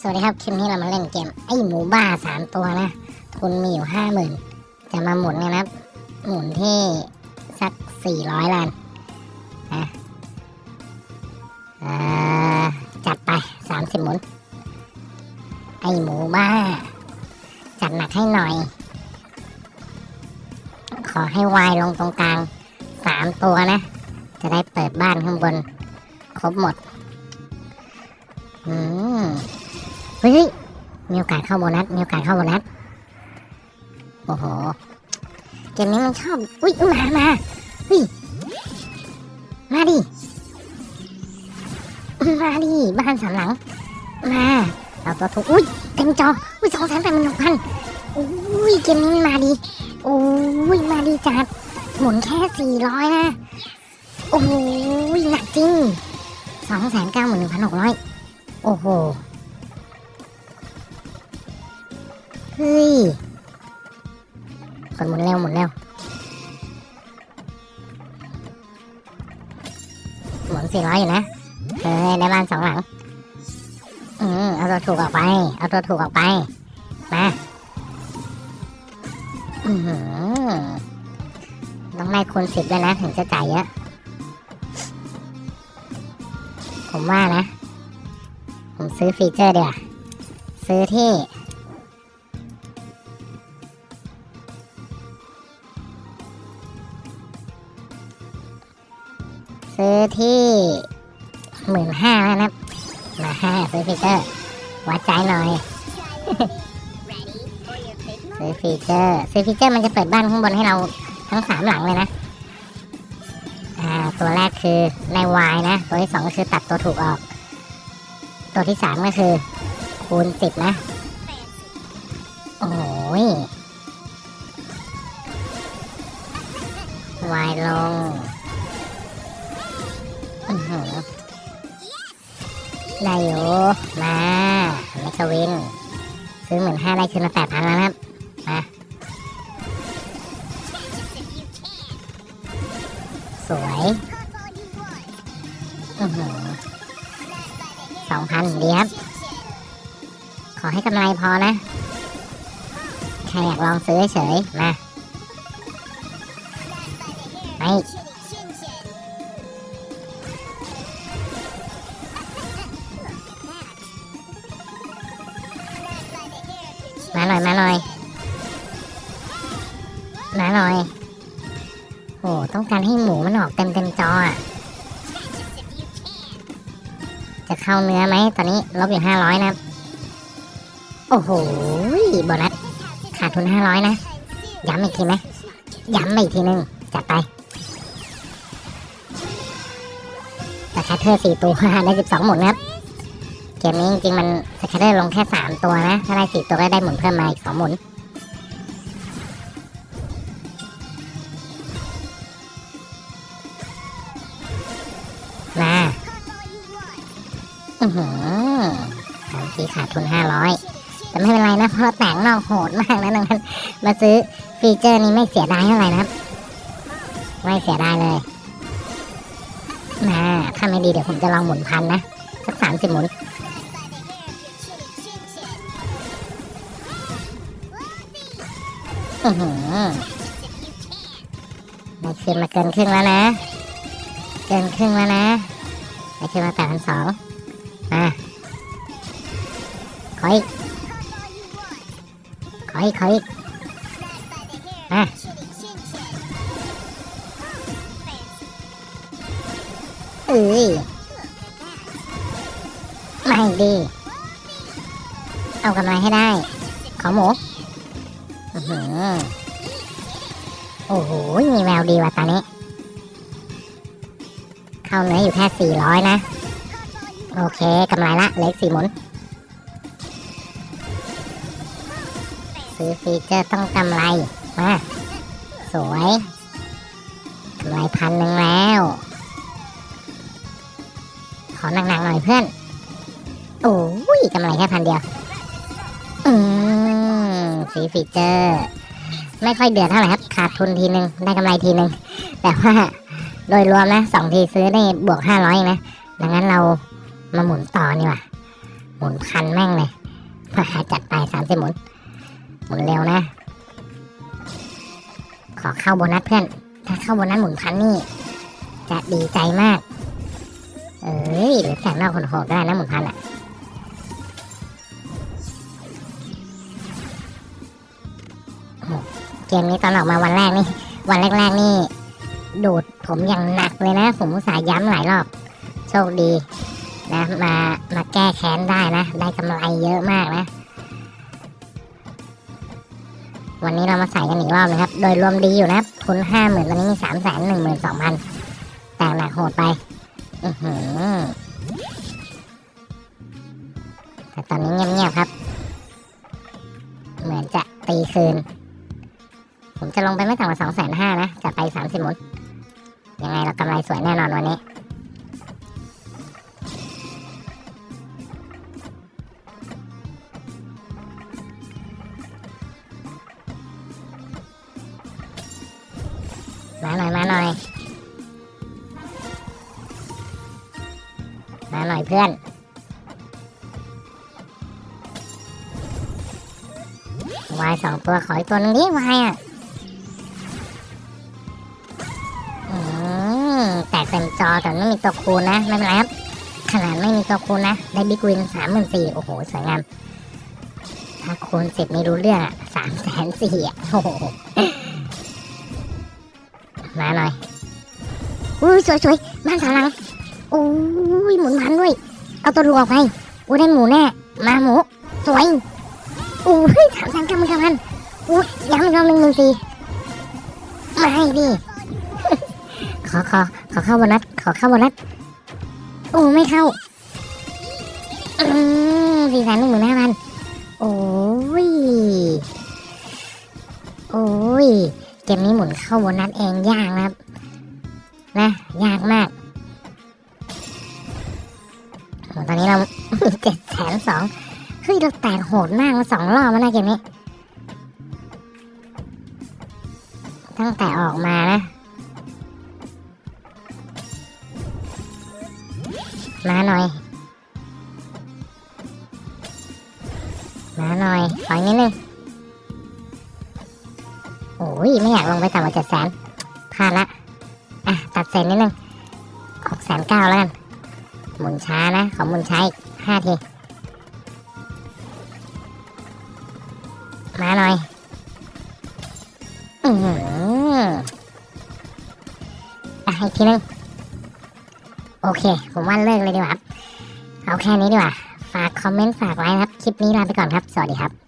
สวัสดีครับ คลิปนี้เรามาเล่นเกม ไอ้หมูบ้าสามตัวนะ ทุนมีอยู่ห้าหมื่นจะมาหมุนกันะครับหมุนที่สักสี่ร้อยล้านนะจัดไปสามสิบหมุน ไอ้หมูบ้า จัดหนักให้หน่อย ขอให้วายลงตรงกลางสามตัวนะ จะได้เปิดบ้านข้างบน ครบหมด อืม เฮ้ยมีโอกาสเข้าโบนัสมีโอกาสเข้าโบนัสโอ้โหเกมนี้มันชอบอุ้ยมามาเฮ้ยมาดิมาดิบ้านสามหลังมาเราตัวถูกอุ้ยเต็มจออุ้ยสองแสนแปดหมื่นหกพันอุ้ยเกมนี้มันมาดีโอ้ยมาดีจัดหมุนแค่สี่ร้อยนะโอ้ยหนักจริงสองแสนเก้าหมื่นหนึ่งพันหกร้อยโอ้โห เฮ้ยกดหมุนเร็วหมุนเร็วหมุนสี่ร้อยอยู่นะเฮ้ยได้บ้านสองหลัง อืมเอาตัวถูกออกไป เอาตัวถูกออกไป มาอือหือต้องได้คูณสิบด้วยนะ ถึงจะจ่ายเยอะ ผมว่านะ ผมซื้อฟีเจอร์เดียวซื้อที่ อที่หมื่นห้าแล้วนะมาห้าซื้อฟีเจอร์ วัดใจหน่อย ซื้อฟีเจอร์ซื้อฟีเจอร์มันจะเปิดบ้านข้างบนให้เราทั้งสามหลังเลยนะอ่าตัวแรกคือในวายนะ ตัวที่สองก็คือตัดตัวถูกออก ตัวที่สามก็คือ คูณสิบนะ โอ้ยวายลง ได้อยู่มาเมกะวิน ซื้อเหมื่นห้าได้คืนละแปดพันแล้วครับ มา สวยอือหือสองพันดีครับ ขอให้กำไรพอนะ ใครอยากลองซื้อเฉยๆมาไป มาหน่อยมาหน่อยมาหน่อยโอ้ต้องการให้หมูมันออกเต็มเต็มจออะจะเข้าเนื้อไหมตอนนี้ลบอยู่ห้าร้อยนะโอ้โหโบนัสขาดทุนห้าร้อยนะย้ำอีกทีไหมย้ำอีกทีหนึ่งจัดไปแต่แคทเทอร์สี่ตัวได้สิบสองหมุนนะครับ เกมนี้จริงๆมันสแคเทอร์ลงแค่สามตัวนะ ถ้าได้สี่ตัวก็ได้หมุนเพิ่มมาอีกสองหมุน มาอือหือสามทีขาดทุนห้าร้อยแต่ไม่เป็นไรนะ เพราะแต่งนอกโหดมากนะดังนั้นมาซื้อฟีเจอร์นี้ไม่เสียดายเท่าไหร่นะครับ ไม่เสียดายเลยนะถ้าไม่ดีเดี๋ยวผมจะลองหมุนพันนะ สักสามสิบหมุน ได้คืนมาเกินครึ่งแล้วนะ เกินครึ่งแล้วนะได้คืนมาแปดพันสองมาขออีก ขออีก ขออีกมาเอ้ยไม่ดี เอากำไรให้ได้ ขอหมู โอ้โห มีแววดีว่ะตอนนี้ เข้าเนื้ออยู่แค่สี่ร้อยนะ โอเคกำไรละ เล็กสี่หมุน ซื้อฟีเจอร์ต้องกำไร มา สวยกำไรพันหนึ่งแล้ว ขอหนักๆหน่อยเพื่อน โอ้ยกำไรแค่พันเดียว อืม สีฟีเจอร์ ไม่ค่อยเดือดเท่าไหร่ครับ ขาดทุนทีนึง ได้กำไรทีนึง แต่ว่าโดยรวมนะสองทีซื้อได้บวกห้าร้อยนะ ดังนั้นเรามาหมุนต่อนี่ว่ะ หมุนพันแม่งเลยมาจัดไปสามสิบหมุน หมุนเร็วนะ ขอเข้าโบนัสเพื่อน ถ้าเข้าโบนัสหมุนพันนี่ จะดีใจมาก เอ้ยหรือแสงนอกคนโหดได้นะหมุนพันอะ เกมนี้ตอนออกมาวันแรกนี่ วันแรกๆนี่ ดูดผมอย่างหนักเลยนะ ผมอุตส่าห์ย้ำหลายรอบ โชคดีนะมามาแก้แค้นได้นะ ได้กำไรเยอะมากนะ วันนี้เรามาใส่กันอีกรอบนะครับ โดยรวมดีอยู่นะทุนห้าหมื่นตอนนี้มีสามแสนหนึ่งหมื่นสองพันแต่หนักโหดไป อือหือแต่ตอนนี้เงียบๆครับ เหมือนจะตีคืน ผมจะลงไปไม่ต่ำกว่าสองแสนห้านะจะไปสามสิบหมุนยังไงเรากำไรสวยแน่นอนวันนี้ มาหน่อย มาหน่อย มาหน่อยเพื่อนวายสองตัวขออีกตัวนึงดิวายอะ อแต่ไม่มีตัวคูณนะ ไม่เป็นไรครับ ขนาดไม่มีตัวคูณนะ ได้บิ๊กวินสามหมื่นสี่โอ้โห สวยงาม ถ้าคูณสิบไม่รู้เรื่องอะสามแสนสี่อะโอ้โห มาหน่อยอุ้ยสวยๆบ้านสารังโอ้ยหมุนพันด้วย เอาตัวลูกออกไปอุ้ยได้หมูแน่มาหมู สวยอุ้ยสามแสนเก้าหมื่นเก้าพันอุ้ยย้ำอีกรอบหนึ่งหนึ่งสี่มาให้ดิ ขอขอขอเข้าโบนัสขอเข้าโบนัสโอ้ไม่เข้าอืมสี่แสนหนึ่งหมื่นห้าพันโอ้ยโอ้ยเกมนี้หมุนเข้าโบนัสเองยากนะครับ นะยากมากตอนนี้เราเจ็ดแสนสองเฮ้ยเราแตกโหดมากมาสองรอบแล้วนะเกมนี้ตั้งแต่ออกมานะ มาหน่อย มาหน่อยขออีกนิดนึงโอ้ยไม่อยากลงไปต่ำกว่าเจ็ดแสนพลาดละ อะ ตัดเซนนิดนึงหกแสนเก้าแล้วกัน หมุนช้านะ ขอหมุนช้าอีกห้าที มาหน่อย อือหืออะอีกทีนึง โอเค ผมว่าเลิกเลยดีกว่าครับ เอาแค่นี้ดีกว่า ฝากคอมเมนต์ฝากไลค์นะครับ คลิปนี้ลาไปก่อนครับ สวัสดีครับ